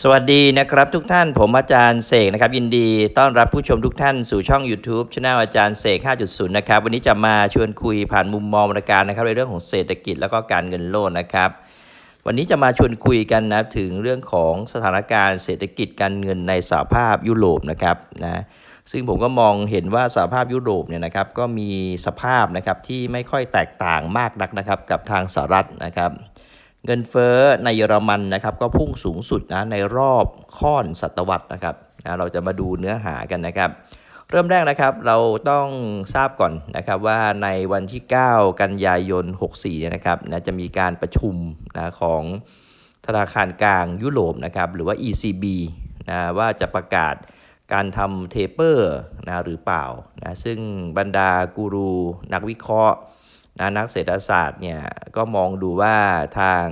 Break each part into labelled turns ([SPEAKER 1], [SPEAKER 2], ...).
[SPEAKER 1] สวัสดีนะครับทุกท่านผมอาจารย์เสกนะครับ ยินดีต้อนรับผู้ชมทุกท่านสู่ช่อง YouTube c h anel อาจารย์เสก 5.0 นะครับ วันนี้จะมาชวนคุยผ่านมุมมองราการนะครับในเรื่องของเศรษฐกิจแล้วก็การเงินโลกนะครับ วันนี้จะมาชวนคุยกันนะถึงเรื่องของสถานการณ์เศรษฐกิจการเงินในสหภาพยุโรปนะครับนะซึ่งผมก็มองเห็นว่าสหภาพยุโรปเนี่ยนะครับก็มีสภาพนะครับที่ไม่ค่อยแตกต่างมากนักนะครับกับทางสหรัฐนะครับ เงินเฟ้อในเยอรมันนะครับก็พุ่งสูงสุดนะในรอบค่อนศตวรรษนะครับนะเราจะมาดูเนื้อหากันนะครับ เริ่มแรกนะครับเราต้องทราบก่อนนะครับว่าในวันที่ 9 กันยายน 64เนี่ยนะครับนะจะมีการประชุมนะของธนาคารกลางยุโรปนะครับหรือว่า ECB นะว่าจะประกาศการทำเทเปอร์นะหรือเปล่านะซึ่งบรรดากูรูนักวิเคราะห์ นะนักเศรษฐศาสตร์เนี่ยก็มองดูว่าทาง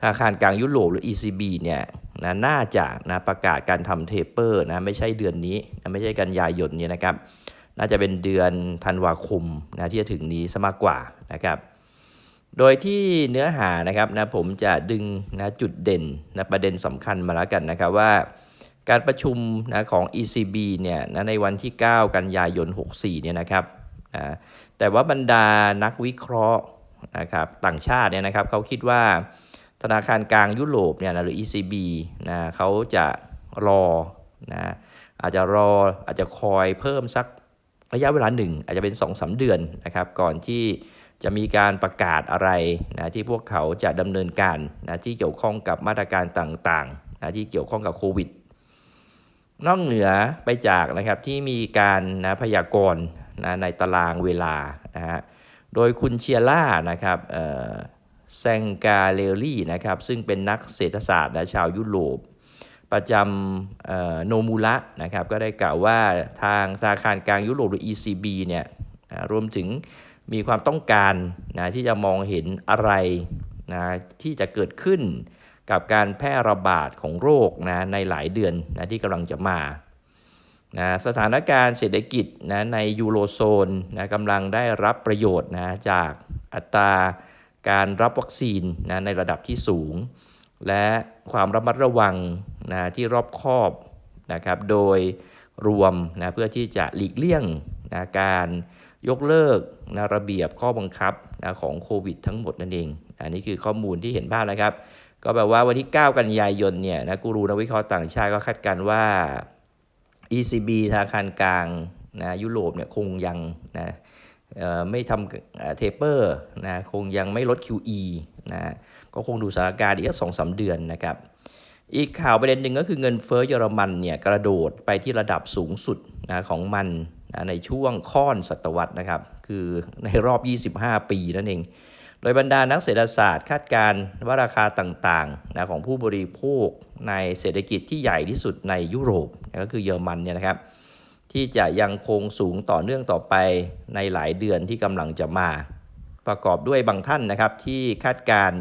[SPEAKER 1] ธนาคารกลางยุโรปหรือ ECB เนี่ยนะน่าจะนะประกาศการทำเทเปอร์นะไม่ใช่เดือนนี้นะไม่ใช่กันยายนนี่นะครับ น่าจะเป็นเดือนธันวาคมนะที่จะถึงนี้ซะมากกว่านะครับ โดยที่เนื้อหานะครับนะผมจะดึงนะจุดเด่นนะประเด็นสำคัญมาแล้วกันนะครับว่าการประชุมนะของ ECB เนี่ยนะในวันที่ 9 กันยายน 64 เนี่ยนะครับนะ แต่ว่าบรรดานักวิเคราะห์นะครับต่างชาติเนี่ยนะครับเขาคิดว่าธนาคารกลางยุโรปเนี่ยนะหรือ ECB นะเขาจะรอนะอาจจะรออาจจะคอยเพิ่มสักระยะเวลาหนึ่งอาจจะเป็น2-3เดือนนะครับก่อนที่จะมีการประกาศอะไรนะที่พวกเขาจะดำเนินการนะที่เกี่ยวข้องกับมาตรการต่างๆนะที่เกี่ยวข้องกับโควิดนอกเหนือไปจากนะครับที่มีการนะพยากรณ์ นะในตารางเวลานะฮะโดยคุณเชียร่านะครับแซงกาเลลี่นะครับซึ่งเป็นนักเศรษฐศาสตร์นะชาวยุโรป ประจำโนมูระนะครับก็ได้กล่าวว่าทางธนาคารกลางยุโรปหรือ ECB เนี่ยนะรวมถึงมีความต้องการนะที่จะมองเห็นอะไรนะที่จะเกิดขึ้นกับการแพร่ระบาดของโรคนะในหลายเดือนนะที่กำลังจะมา นะสถานการณ์เศรษฐกิจนะในยูโรโซนนะกำลังได้รับประโยชน์นะจากอัตราการรับวัคซีนนะในระดับที่สูง และความระมัดระวังนะที่รอบคอบนะครับโดยรวมนะเพื่อที่จะหลีกเลี่ยงนะการยกเลิกนะระเบียบข้อบังคับนะของโควิดทั้งหมดนั่นเองอันนี้คือข้อมูลที่เห็นภาพนะครับ ก็แบบว่าวันที่ 9 กันยายนเนี่ยนะกูรูนักวิเคราะห์ต่างชาติก็คาดการณ์ว่า ECB ธนาคารกลางนะยุโรปเนี่ยคงยังนะไม่ทำเทเปอร์นะคงยังไม่ลด QE นะก็คงดูสถานการณ์อีกสองสาเดือนนะครับ อีกข่าวประเด็นหนึ่งก็คือเงินเฟ้อเยอรมันเนี่ยกระโดดไปที่ระดับสูงสุดนะของมันนะในช่วงค่อนศตวรรษนะครับ คือในรอบ 25 ปีนั่นเอง โดยบรรดานักเศรษฐศาสตร์คาดการณ์ว่าราคาต่างๆนะของผู้บริโภคในเศรษฐกิจที่ใหญ่ที่สุดในยุโรปก็คือเยอรมันเนี่ยนะครับ ที่จะยังคงสูงต่อเนื่องต่อไปในหลายเดือนที่กำลังจะมา ประกอบด้วยบางท่านนะครับที่คาดการณ์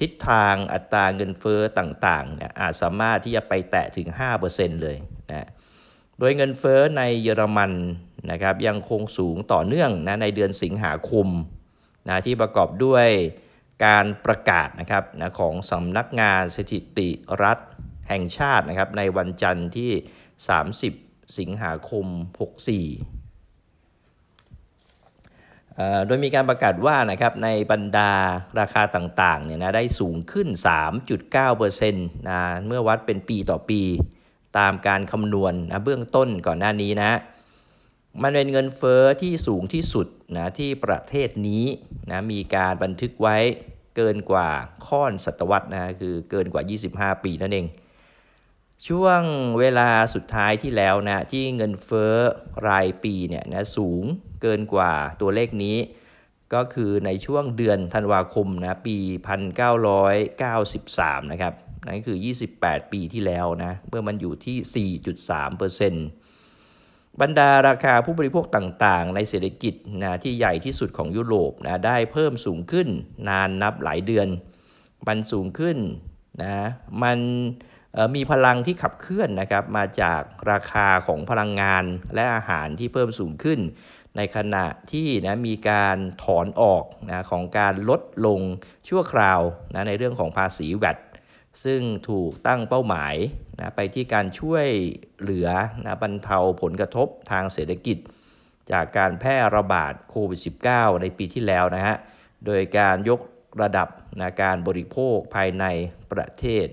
[SPEAKER 1] ทิศทางอัตราเงินเฟอ้อต่างๆเนี่ยอาจสามารถที่จะไปแตะถึง 5%เลยนะโดยเงินเฟอ้อในเยอรมันนะครับยังคงสูงต่อเนื่องนะในเดือนสิงหาคม นะที่ประกอบด้วยการประกาศนะครับนะของสำนักงานสถิติรัฐแห่งชาตินะครับในวันจันทร์ที่ 30 สิงหาคม 64 โดยมีการประกาศว่านะครับในบรรดาราคาต่างๆเนี่ยนะได้สูงขึ้น 3.9%นะเมื่อวัดเป็นปีต่อปีตามการคำนวณนะเบื้องต้นก่อนหน้านี้นะ มันเป็นเงินเฟอ้อที่สูงที่สุดนะที่ประเทศนี้นะมีการบันทึกไว้เกินกว่าค่อนศตวรรษนะคือเกินกว่า 25 ปีนั่นเอง ช่วงเวลาสุดท้ายที่แล้วนะที่เงินเฟ้อรายปีเนี่ยนะสูงเกินกว่าตัวเลขนี้ ก็คือในช่วงเดือนธันวาคมนะปี 1993 นะครับนั่นคือ 28 ปีที่แล้วนะเมื่อมันอยู่ที่ 4.3% บรรดาราคาผู้บริโภคต่างๆ ในเศรษฐกิจนะที่ใหญ่ที่สุดของยุโรปนะได้เพิ่มสูงขึ้นนานนับหลายเดือน มันสูงขึ้นนะมันมีพลังที่ขับเคลื่อนนะครับมาจากราคาของพลังงานและอาหารที่เพิ่มสูงขึ้น ในขณะที่นะมีการถอนออกนะของการลดลงชั่วคราวนะในเรื่องของภาษีแวด ซึ่งถูกตั้งเป้าหมายนะไปที่การช่วยเหลือนะบรรเทาผลกระทบทางเศรษฐกิจ จากการแพร่ระบาดโควิด -19 ในปีที่แล้วนะฮะ โดยการยกระดับนะการบริโภคภายในประเทศ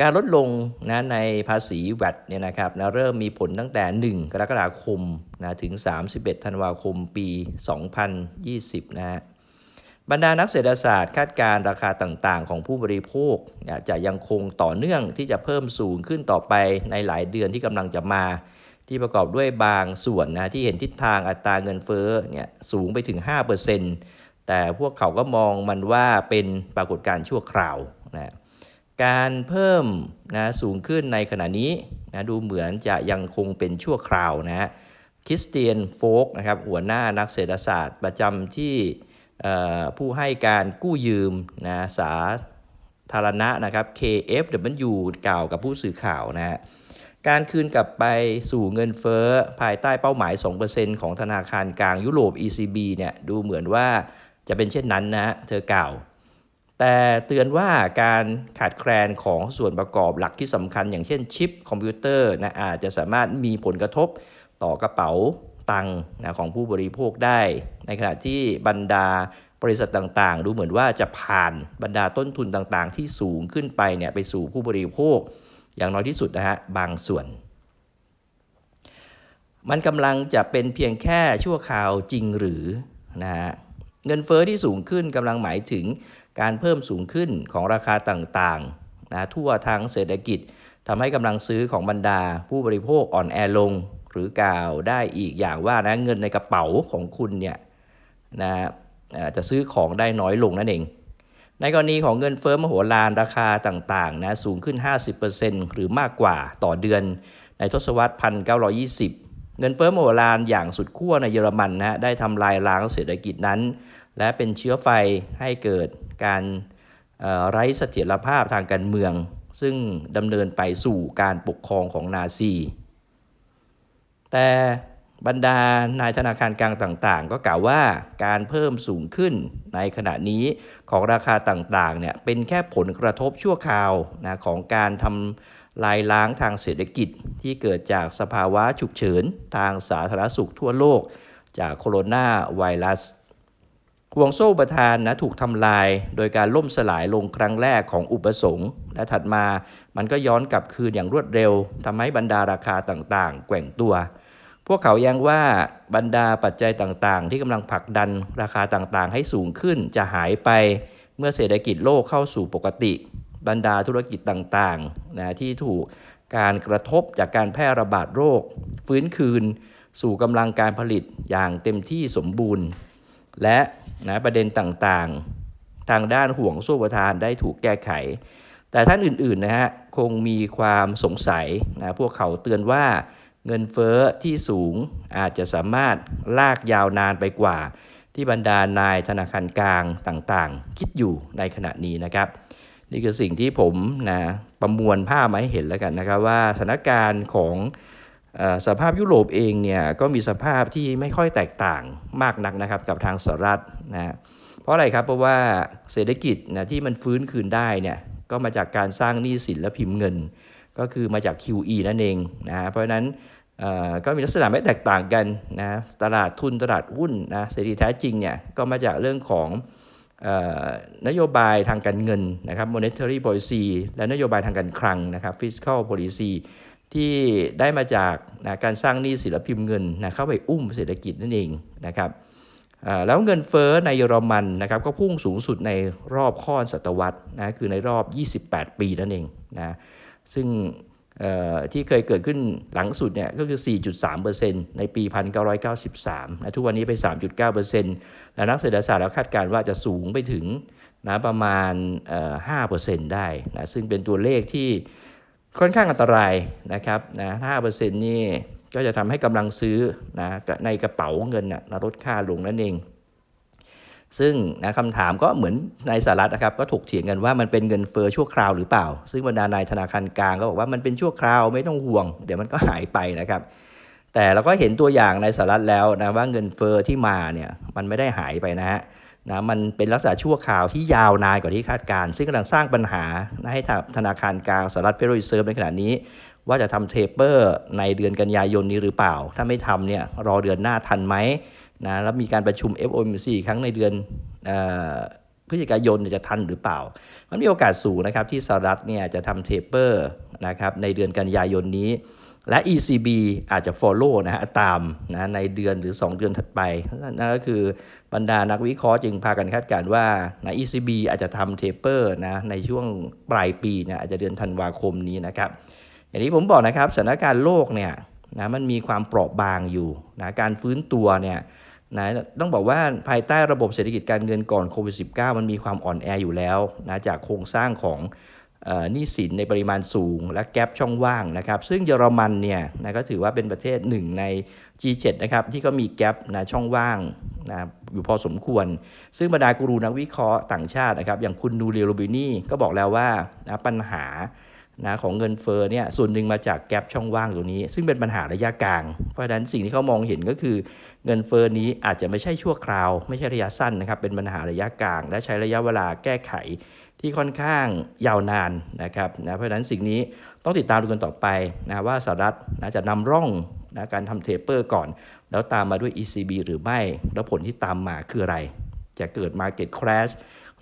[SPEAKER 1] การลดลงนะในภาษีแวดเนี่ยนะครับนะเริ่มมีผลตั้งแต่ 1 กรกฎาคมนะถึง 31 ธันวาคมปี 2020 นะฮะ บรรดานักเศรษฐศาสตร์คาดการ์ราคาต่างๆ ของผู้บริโภคจะยังคงต่อเนื่องที่จะเพิ่มสูงขึ้นต่อไปในหลายเดือนที่กำลังจะมา ที่ประกอบด้วยบางส่วนนะที่เห็นทิศทางอัตราเงินเฟ้อเนี่ยสูงไปถึง 5%แต่พวกเขาก็มองมันว่าเป็นปรากฏการณ์ชั่วคราวนะการเพิ่มนะสูงขึ้นในขณะนี้นะดูเหมือนจะยังคงเป็นชั่วคราวนะคริสเตียนโฟกนะครับหัวหน้านักเศรษฐศาสตร์ประจำที่ ผู้ให้การกู้ยืมนะสาธารณะนะครับ KFW กล่าวกับผู้สื่อข่าวนะฮะการคืนกลับไปสู่เงินเฟ้อภายใต้เป้าหมาย 2%ของธนาคารกลางยุโรป ECB เนี่ยดูเหมือนว่าจะเป็นเช่นนั้นนะเธอกล่าว แต่เตือนว่าการขาดแคลนของส่วนประกอบหลักที่สำคัญอย่างเช่นชิปคอมพิวเตอร์นะอาจจะสามารถมีผลกระทบต่อกระเป๋า ตังค์นะของผู้บริโภคได้ ในขณะที่บรรดาบริษัทต่างๆ ดูเหมือนว่าจะผ่านบรรดาต้นทุนต่างๆ ที่สูงขึ้นไปเนี่ยไปสู่ผู้บริโภค อย่างน้อยที่สุดนะฮะบางส่วน มันกำลังจะเป็นเพียงแค่ชั่วคราวจริงหรือนะฮะเงินเฟอ้อที่สูงขึ้นกำลังหมายถึงการเพิ่มสูงขึ้นของราคาต่างๆนะทั่วทั้งเศรษฐกิจทำให้กำลังซื้อของบรรดาผู้บริโภคอ่อนแอลง หรือกล่าวได้อีกอย่างว่านะเงินในกระเป๋าของคุณเนี่ยนะจะซื้อของได้น้อยลงนั่นเอง ในกรณีของเงินเฟ้อมโหฬารราคาต่างๆนะสูงขึ้น 50%หรือมากกว่าต่อเดือนในทศวรรษ 1920 เงินเฟ้อมโหฬารอย่างสุดขั้วในเยอรมันนะได้ทำลายล้างเศรษฐกิจนั้น และเป็นเชื้อไฟให้เกิดการไร้เสถียรภาพทางการเมือง ซึ่งดำเนินไปสู่การปกครองของนาซี แต่บรรดานายธนาคารกลางต่างๆ ก็กล่าวว่าการเพิ่มสูงขึ้นในขณะนี้ของราคาต่างๆเนี่ยเป็นแค่ผลกระทบชั่วคราวนะของการทำลายล้างทางเศรษฐกิจที่เกิดจากสภาวะฉุกเฉินทางสาธารณสุขทั่วโลก จากโคโรนาไวรัสห่วงโซ่ประทานนะถูกทำลายโดยการล่มสลายลงครั้งแรกของอุปสงค์ และถัดมามันก็ย้อนกลับคืนอย่างรวดเร็วทำให้บรรดาราคาต่างๆ แกว่งตัว พวกเขายังว่าบรรดาปัจจัยต่างๆ ที่กำลังผลักดันราคาต่างๆ ให้สูงขึ้นจะหายไปเมื่อเศรษฐกิจโลกเข้าสู่ปกติ บรรดาธุรกิจต่างๆนะที่ถูกการกระทบจากการแพร่ระบาดโรค ฟื้นคืน สู่กำลังการผลิตอย่างเต็มที่สมบูรณ์ และนะประเด็นต่างๆ ทางด้านห่วงโซ่ประทานได้ถูกแก้ไข แต่ท่านอื่นๆนะฮะคงมีความสงสัยนะพวกเขาเตือนว่า เงินเฟ้อที่สูงอาจจะสามารถลากยาวนานไปกว่า ที่บรรดานายธนาคารกลางต่างๆ คิดอยู่ในขณะนี้นะครับ นี่คือสิ่งที่ผมนะประมวลภาพมาให้เห็นแล้วกันนะครับว่าสถานการณ์ของสภาพยุโรปเองเนี่ยก็มีสภาพที่ไม่ค่อยแตกต่างมากนักนะครับกับทางสหรัฐนะเพราะอะไรครับเพราะว่าเศรษฐกิจนะที่มันฟื้นคืนได้เนี่ยก็มาจากการสร้างหนี้สินและพิมพ์เงิน ก็คือมาจาก QE นั่นเองนะเพราะฉะนั้น ก็มีลักษณะไม่แตกต่างกันนะตลาดทุนตลาดหุ้นนะเศรษฐกิจแท้จริงเนี่ยก็มาจากเรื่องของอนโยบายทางการเงินนะครับ monetary policy และนโยบายทางการคลังนะครับ fiscal policy ที่ได้มาจากนะการสร้างหนี้ศิลพิมพ์เงินนะเข้าไปอุ้มเศรษฐกิจนั่นเองนะครับแล้วเงินเฟ้อในเยอรมันนะครับก็พุ่งสูงสุดในรอบข้อนศตวรรษนะคือในรอบ 28 ปีนั่นเองนะซึ่ง ที่เคยเกิดขึ้นหลังสุดเนี่ยก็คือ 4.3%ในปี 1993นะทุกวันนี้ไป 3.9%และนักเศรษฐศาสตร์แล้วคาดการณ์ว่าจะสูงไปถึงนะประมาณเอ่อ5%ได้นะซึ่งเป็นตัวเลขที่ค่อนข้างอันตรายนะครับนะ5%นี่ก็จะทำให้กำลังซื้อนะในกระเป๋าเงินนะลดค่าลงนั่นเอง ซึ่งนะคำถามก็เหมือนในสหรัฐนะครับก็ถกเถียงกันว่ามันเป็นเงินเฟ้อชั่วคราวหรือเปล่า ซึ่งบรรดานายธนาคารกลางก็บอกว่ามันเป็นชั่วคราวไม่ต้องห่วง เดี๋ยวมันก็หายไปนะครับ แต่เราก็เห็นตัวอย่างในสหรัฐแล้วนะว่าเงินเฟอ้อที่มาเนี่ยมันไม่ได้หายไปนะฮะนะมันเป็นลักษณะชั่วคราวที่ยาวนานกว่าที่คาดการณ์ซึ่งกำลังสร้างปัญหานะให้ธนาคารกลางสหรัฐเฟด e ร Reserve ในขณะนี้ ว่าจะทำเทปเปอร์ในเดือนกันยายนนี้หรือเปล่า ถ้าไม่ทำเนี่ยรอเดือนหน้าทันไหม นะแล้วมีการประชุม FOMC อีกครั้งในเดือนพฤศจิกายนจะทันหรือเปล่า มันมีโอกาสสูงนะครับที่สหรัฐเนี่ยจะทำเทปเปอร์นะครับในเดือนกันยายนนี้ และ ECB อาจจะ follow นะฮะตามนะในเดือนหรือ 2 เดือนถัดไป นั่นก็คือบรรดานักวิเคราะห์จึงพากันคาดการณ์ว่านะ ECB อาจจะทำเทปเปอร์นะในช่วงปลายปีนะอาจจะเดือนธันวาคมนี้นะครับ อย่างที่ผมบอกนะครับสถานการณ์โลกเนี่ยนะมันมีความเปราะบางอยู่นะการฟื้นตัวเนี่ย นะต้องบอกว่าภายใต้ระบบเศรษฐกิจการเงินก่อนโควิด -19 มันมีความอ่อนแออยู่แล้วนะจากโครงสร้างของหนี้สินในปริมาณสูง และแกลบช่องว่างนะครับ ซึ่งเยอรมันเนี่ยนะก็ถือว่าเป็นประเทศหนึ่งใน G7 นะครับที่ก็มีแกลบนะช่องว่างนะอยู่พอสมควร ซึ่งบรรดากูรูนักวิเคราะห์ต่างชาตินะครับอย่างคุณนูเรียโรบินีก็บอกแล้วว่านะปัญหา นะของเงินเฟ้อเนี่ยส่วนหนึ่งมาจากแกลบช่องว่างตรงนี้ ซึ่งเป็นปัญหาระยะกลาง เพราะฉะนั้นสิ่งที่เขามองเห็นก็คือ เงินเฟ้อนี้อาจจะไม่ใช่ชั่วคราว ไม่ใช่ระยะสั้นนะครับเป็นปัญหาระยะกลาง และใช้ระยะเวลาแก้ไขที่ค่อนข้างยาวนานนะครับนะเพราะฉะนั้นสิ่งนี้ต้องติดตามดูกันต่อไปนะว่าสหรัฐนะจะนำร่องนะการทำเทปเปอร์ก่อน แล้วตามมาด้วย ECB หรือไม่ แล้วผลที่ตามมาคืออะไร จะเกิด Market Crash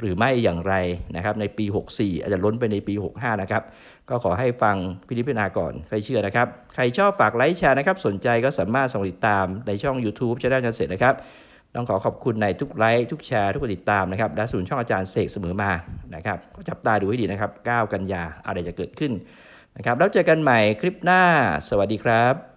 [SPEAKER 1] หรือไม่อย่างไรนะครับในปี 64 อาจจะล้นไปในปี 65 นะครับ ก็ขอให้ฟังพินิจพิจารณาก่อนใครเชื่อนะครับ ใครชอบฝากไลค์แชร์นะครับ สนใจก็สามารถส่งติดตามในช่อง YouTube จะได้จะเสร็จนะครับต้องขอขอบคุณในทุกไลค์ทุกแชร์ทุกติดตามนะครับและศูนช่องอาจารย์เสกเสมอมานะครับก็จับตาดูให้ดีนะครับ 9 กันยาอะไรจะเกิดขึ้นนะครับแล้วเจอกันใหม่คลิปหน้า สวัสดีครับ